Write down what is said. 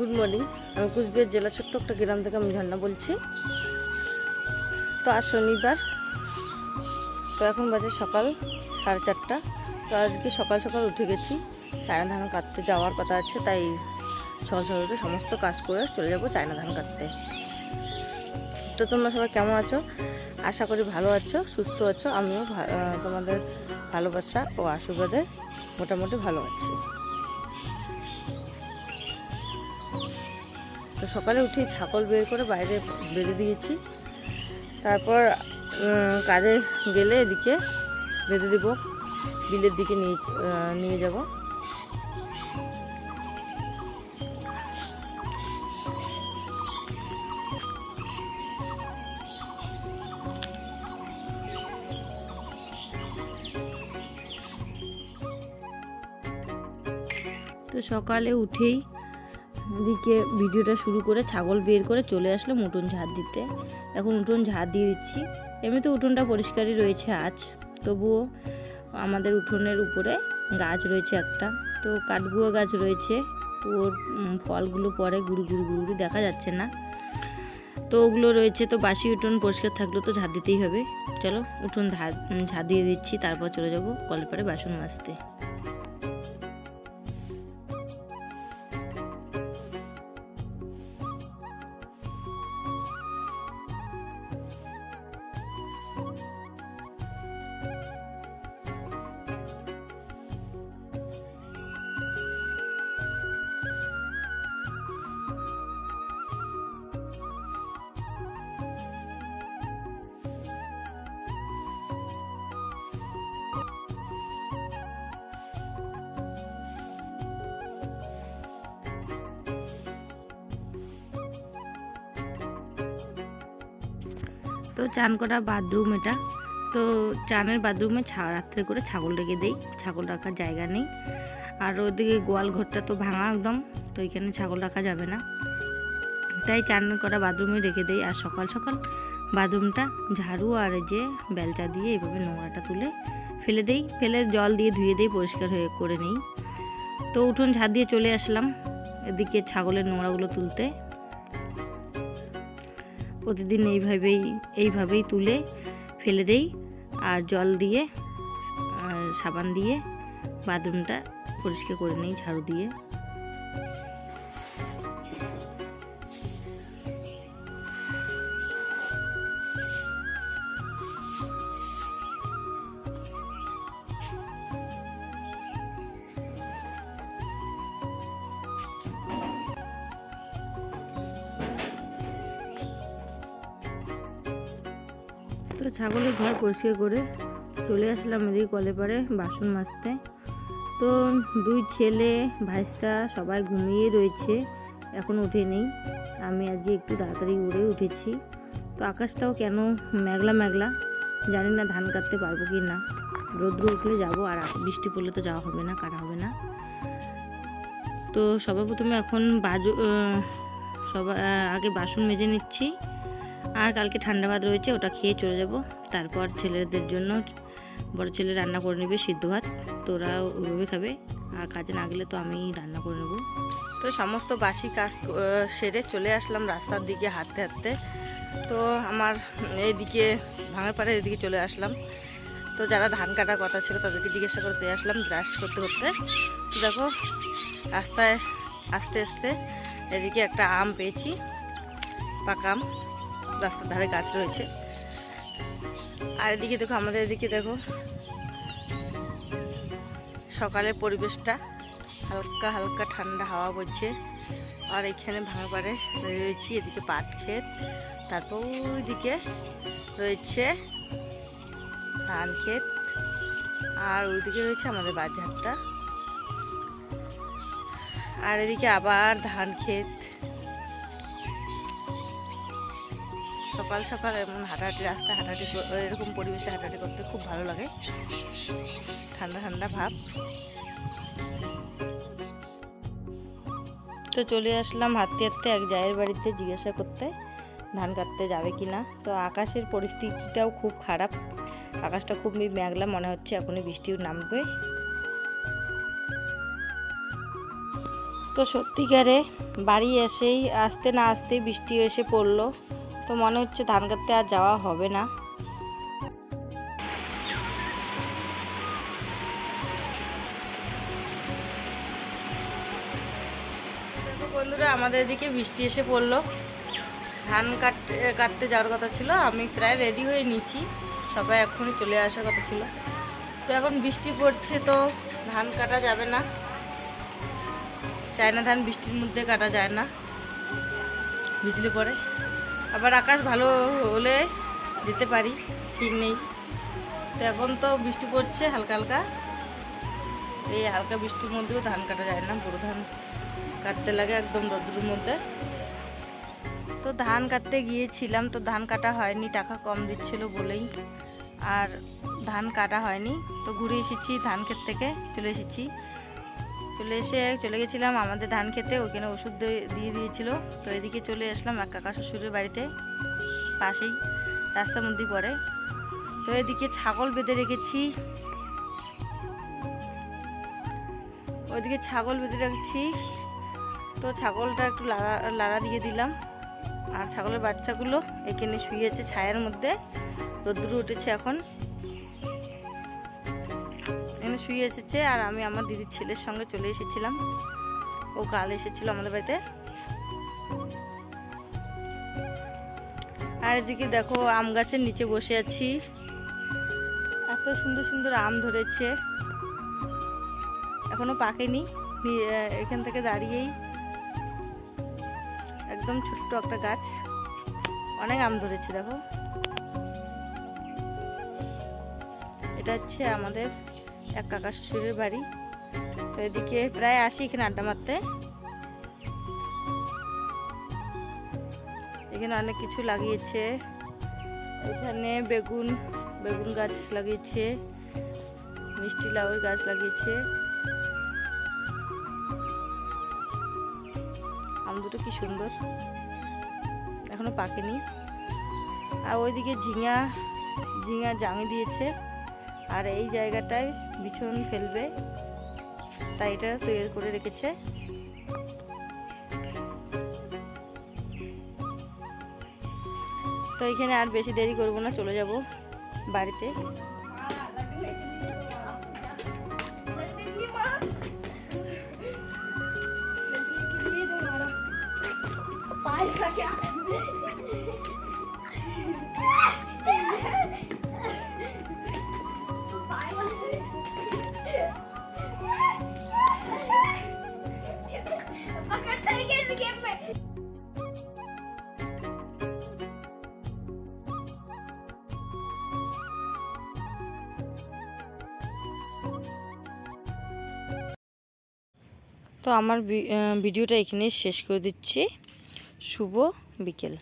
Good morning. আমি কুচবিহার জেলা ছোট্ট একটা গ্রাম থেকে আমি ঝর্ণা বলছি। তো আজ শনিবার তো এখন বাজে সকাল সাড়ে চারটা। তো আজকে সকাল সকাল উঠে গেছি। চায়না ধান কাটতে যাওয়ার কথা আছে, তাই সকাল সকাল উঠে সমস্ত কাজ করে চলে যাব চায়না ধান কাটতে। তো তোমরা সবাই কেমন আছো? আশা করি ভালো আছো, সুস্থ আছো। আমিও তোমাদের ভালোবাসা ও আশীর্বাদে মোটামুটি ভালো আছি। সকালে উঠে ছাগল বের করে বাইরে বেঁধে দিয়েছি। তারপর কাজে গেলে এদিকে বেঁধে দিব, বিলের দিকে নিয়ে নিয়ে যাব। তো সকালে উঠেই এদিকে ভিডিওটা শুরু করে ছাগল বের করে চলে আসলাম উঠোন ঝাড় দিতে। এখন উঠোন ঝাড় দিয়ে দিচ্ছি। এমনিতে উঠোনটা পরিষ্কারই রয়েছে আজ। তবুও আমাদের উঠোনের উপরে গাছ রয়েছে একটা। তো কাঠগুয়া গাছ রয়েছে। ওর ফলগুলো পরে গুড়ি গুড়ি গুড়ি দেখা যাচ্ছে না। তো ওগুলো রয়েছে। তো বাসি উঠোন পরিষ্কার থাকলেও তো ঝাড় দিতেই হবে। চলো উঠোন ঝাড় উম, দিয়ে দিচ্ছি। তারপর চলে যাব কলের পাড়ে বাসন মাজতে। তো চান করা বাথরুম এটা। তো চানের বাথরুমে ছা রাত্রে করে ছাগল রেখে দেই। ছাগল রাখার জায়গা নেই। আর ওদিকে গোয়াল ঘরটা তো ভাঙা একদম, তো এখানে ছাগল রাখা যাবে না। তাই চান করা বাথরুমে রেখে দেই। আর সকাল সকাল বাথরুমটা ঝাড়ু আর যে বেলচা দিয়ে এভাবে নোংরাটা তুলে ফেলে দেই। ফেলে জল দিয়ে ধুয়ে দেই, পরিষ্কার হয়ে করে নেই। তো উঠোন ঝাড় দিয়ে চলে আসলাম এদিকে ছাগলের নোংরাগুলো তুলতে। প্রতিদিন এইভাবেই এইভাবেই তুলে ফেলে দেই আর জল দিয়ে আর সাবান দিয়ে বাথরুমটা পরিষ্কার করে নিই, ঝাড়ু দিয়ে। তো ছাগলের ঘর পরিষ্কার করে চলে আসলাম এদিকে কলে পারে বাসন মাজতে। তো দুই ছেলে, ভাইস্তা সবাই ঘুমিয়ে রয়েছে, এখন উঠে নেই। আমি আজকে একটু তাড়াতাড়ি উড়ে উঠেছি। তো আকাশটাও কেন মেঘলা মেঘলা, জানি না ধান কাটতে পারব কি না। রোদ্র উঠলে যাব আর বৃষ্টি পড়লে তো যাওয়া হবে না, কাটা হবে না। তো সবার প্রথমে এখন বাজু সবার আগে বাসন মেজে নিচ্ছি। আর কালকে ঠান্ডা ভাত রয়েছে, ওটা খেয়ে চলে যাব। তারপর ছেলেদের জন্য বড় ছেলে রান্না করে নেবে সিদ্ধ ভাত, তো ওরা ওইভাবে খাবে। আর কাজে না গেলে তো আমি রান্না করে নেব। তো সমস্ত বাসি কাজ সেরে চলে আসলাম রাস্তার দিকে হাঁটতে হাঁটতে। তো আমার এইদিকে ভাঙার পাড়ে এদিকে চলে আসলাম। তো যারা ধান কাটার কথা ছিল তাদেরকে জিজ্ঞাসা করে করতে আসলাম ব্রাশ করতে করতে। তো দেখো, রাস্তায় আস্তে আস্তে এদিকে একটা আম পেয়েছি, পাকা আম। রাস্তার ধারে গাছ রয়েছে। আর এদিকে দেখো, আমাদের এদিকে দেখো, সকালের পরিবেশটা হালকা হালকা ঠান্ডা হাওয়া বইছে। আর এখানে ভাঙা পাড়ে রয়েছি, এদিকে পাট ক্ষেত, তারপর ওইদিকে রয়েছে ধান ক্ষেত, আর ওইদিকে রয়েছে আমাদের বাজারটা আর এদিকে আবার ধান ক্ষেত সকাল সকাল এমন হাঁটাহাঁটি রাস্তা হাঁটাহাঁটি এরকম পরিবেশে হাঁটাহাঁটি করতে খুব ভালো লাগে। ঠান্ডা ঠান্ডা ভাব। তো চলে আসলাম হাঁটতে হাঁটতে এক জায়ের বাড়িতে জিজ্ঞাসা করতে, ধান কাটতে যাবে কি না তো আকাশের পরিস্থিতিটাও খুব খারাপ। আকাশটা খুব মেঘলা মনে হচ্ছে, এখনই বৃষ্টিও নামবে। তো সত্যিকারে বাড়ি এসেই, আসতে না আসতে বৃষ্টি এসে পড়ল। তো মনে হচ্ছে ধান কাটতে আর যাওয়া হবে না। বন্ধুরা, আমাদের এদিকে বৃষ্টি এসে পড়ল। ধান কাটতে কাটতে যাওয়ার কথা ছিল, আমি প্রায় রেডি হয়ে নিচ্ছি সবাই এখনই চলে আসার কথা ছিল। তো এখন বৃষ্টি পড়ছে তো ধান কাটা যাবে না। চায়না ধান বৃষ্টির মধ্যে কাটা যায় না। বিজলি পড়ে। আবার আকাশ ভালো হলে যেতে পারি, ঠিক নেই। তো এখন তো বৃষ্টি পড়ছে হালকা হালকা। এই হালকা বৃষ্টির মধ্যেও ধান কাটা যায় না পুরো ধান কাটতে লাগে একদম রোদ্রের মধ্যে। তো ধান কাটতে গিয়েছিলাম, তো ধান কাটা হয়নি, টাকা কম দিচ্ছিল বলেই। আর ধান কাটা হয়নি, তো ঘুরে এসেছি ধান ক্ষেত থেকে, চলে এসেছি। চলে এসে চলে গেছিলাম আমাদের ধান খেতে, ওখানে ওষুধ দিয়ে- দিয়ে দিয়েছিল। তো এদিকে চলে আসলাম এক কাকা শ্বশুরের বাড়িতে, পাশেই রাস্তার মধ্যেই পড়ে। তো এদিকে ছাগল বেঁধে রেখেছি। ওইদিকে ছাগল বেঁধে রাখছি। তো ছাগলটা একটু লাড়া লাড়া দিয়ে দিলাম। আর ছাগলের বাচ্চাগুলো এখানে শুয়েছে ছায়ার মধ্যে। রোদ্দুর উঠেছে এখানে। শুয়ে এসেছে আর আমি আমার দিদির ছেলের সঙ্গে চলে এসেছিলাম। ও কাল এসেছিল আমাদের বাড়িতে। আর এদিকে দেখো, আম গাছের নিচে বসে আছি। এত সুন্দর সুন্দর আম ধরেছে। এখনও পাকেনি। এখান থেকে দাঁড়িয়েই। একদম ছোট্ট একটা গাছ। অনেক আম ধরেছে, দেখো। এটা হচ্ছে আমাদের এক কাকা শ্বশুরের বাড়ি। তো এদিকে প্রায় আসি এখানে আড্ডা মারতে। এখানে অনেক কিছু লাগিয়েছে। এখানে বেগুন বেগুন গাছ লাগিয়েছে, মিষ্টি লাউয়ের গাছ লাগিয়েছে। আম দুটো কি সুন্দর। এখনও পাকেনি। আর ওইদিকে ঝিঙা ঝিঙা জাঙি দিয়েছে। আর এই জায়গাটায় বিছন ফেলবে। তাই এটা তৈরি করে রেখেছে। তো এখানে আর বেশি দেরি করব না, চলে যাব বাড়িতে। তো আমার ভিডিওটা এখানেই শেষ করে দিচ্ছি। শুভ বিকেল।